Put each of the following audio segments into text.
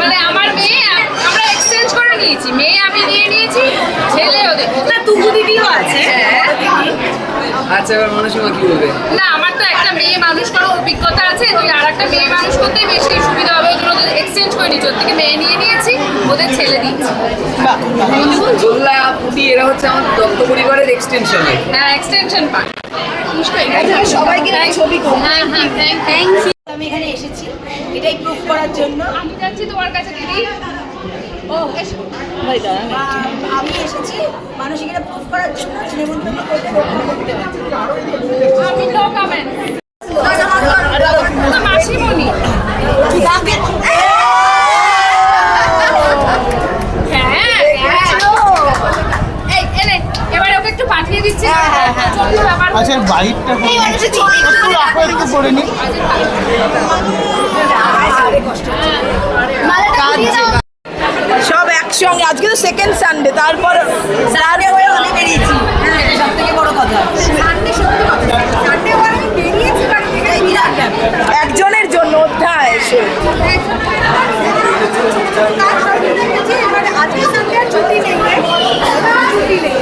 মানে আমার মেয়ে আমরা এক্সচেঞ্জ করে নিয়েছি। মেয়ে আমি নিয়ে নিয়েছি ছেলে ওদের না তুবু দিদিও আছে আচ্ছা এবার মানুষমা কি বলবে? না আমার তো একটা মেয়ে মানুষ করার অভিজ্ঞতা আছে তুই আর একটা মেয়ে মানুষ করতেই বেশি সুবিধা হবে ওই জন্য ওদের এক্সচেঞ্জ করে নিচ্ছি ওর থেকে মেয়ে নিয়ে নিয়েছি ওদের ছেলে দিচ্ছি গোল্লা পুটি এরা হচ্ছে আমার দত্ত পরিবারের এক্সটেনশন হ্যাঁ এক্সটেনশন পার্ট সবাইকে ছবি হ্যাঁ হ্যাঁ থ্যাংক ইউ আমি এখানে এসেছি এটাই প্রুফ করার জন্য। আমি যাচ্ছি তোমার কাছে দিদি। ও এসো আমি এসেছি মানুষকে এটা প্রুফ করার জন্য নেমন্তন্ন করতে রক্ষা করতে আমি নো কমেন্ট মাসিমণি। হ্যাঁ হ্যাঁ। এই এবারে ওকে একটু পাঠিয়ে দিচ্ছি। ছোট্ট ব্যাপার আচ্ছা বাইকটা একটু রাখো। একটু করে নি একসঙ্গে আজকে তো সেকেন্ড সানডে তারপর সানডে হয়ে অনেক বেরিয়েছি। সব থেকে বড় কথা। সানডে সত্যি কথা সানডে হয়ে আমি বেরিয়েছি বাড়ি থেকে বিরাট একজনের জন্য অধ্যায় এসে তার সঙ্গে আজকে সানডে আর ছুটি নেই ছুটি নেই।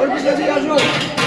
ওর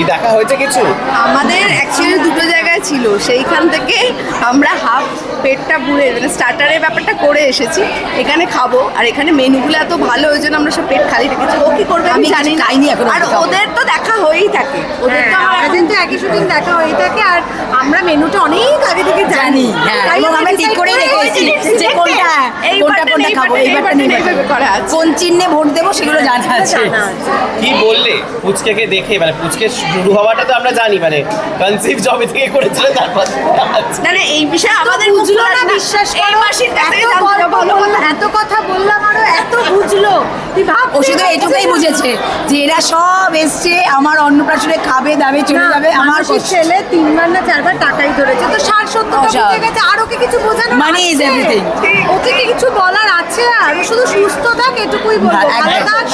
দেখা হয়েছে কিছু? আমাদের অ্যাকচুয়ালি দুটো জায়গায় ছিল। সেইখান থেকে আমরা হাফ পেটটা পুরে মানে স্টার্টারের ব্যাপারটা করে এসেছি। এখানে খাব। আর এখানে মেনুগুলো এত ভালো ওই জন্য আমরা সব পেট খালি রেখেছি। ও কি করবে আমি জানি না। আর ওদের তো দেখা হয়েই থাকে। ওদের তো তো একই শুটিং দেখা হয়েই থাকে। আর আমরা মেনুটা অনেক আগে থেকে জানি। এবং আমরা ঠিক করে রেখেছি যে কোনটা কোনটা কোনটা খাব করা আছে। কোন চিহ্নে ভোট দেবো সেগুলো জানা আছে। কি বললে? পুচকেকে দেখে মানে পুচকে শুরু হওয়াটা তো আমরা জানি মানে কনসিভ জবে থেকে করেছিল তারপর না না এই বিষয়ে আমাদের বুঝলো বিশ্বাস এই মাসির এত কথা বললাম আরও এত বুঝলো। তুই ভাব ও শুধু এটুকুই বুঝেছে যে এরা সব এসছে আমার অন্নপ্রাশনে খাবে দাবে চলে যাবে আমার ছেলে তিনবার না চারবার টাকাই ধরেছে। তো ষাট ওসব। বুঝে গেছে আর ওকে কিছু বোঝানো is আছে? everything. ওকে কি কিছু বলার আছে আর? শুধু সুস্থ থাক এটুকুই বলব।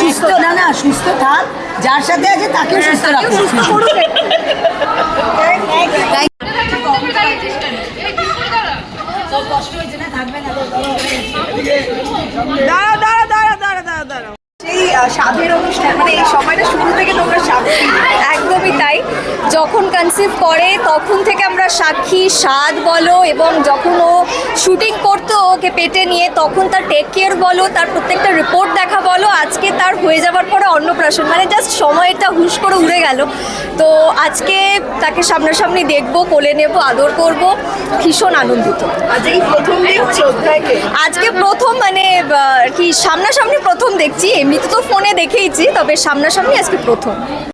সুস্থ না না সুস্থ থাক। যার সাথে আছে তাকেও সুস্থ তাকেও রাখো। সুস্থ করুক। স্বাদের অনুষ্ঠান মানে এই সময়টা শুরু থেকে তোমরা সাক্ষী তাই। যখন কনসিভ করে তখন থেকে আমরা সাক্ষী স্বাদ বলো এবং যখন ও শুটিং করতো ওকে পেটে নিয়ে তখন তার টেক কেয়ার বলো তার প্রত্যেকটা রিপোর্ট দেখা বলো আজকে তার হয়ে যাওয়ার পরে অন্নপ্রাশন। মানে জাস্ট সময়টা হুশ করে উড়ে গেল। তো আজকে তাকে সামনাসামনি দেখব কোলে নেব আদর করব ভীষণ আনন্দিত। আজকে প্রথম আজকে প্রথম মানে কি সামনাসামনি প্রথম দেখছি এমনিতে তো ফোনে দেখেইছি তবে সামনাসামনি আজকে প্রথম।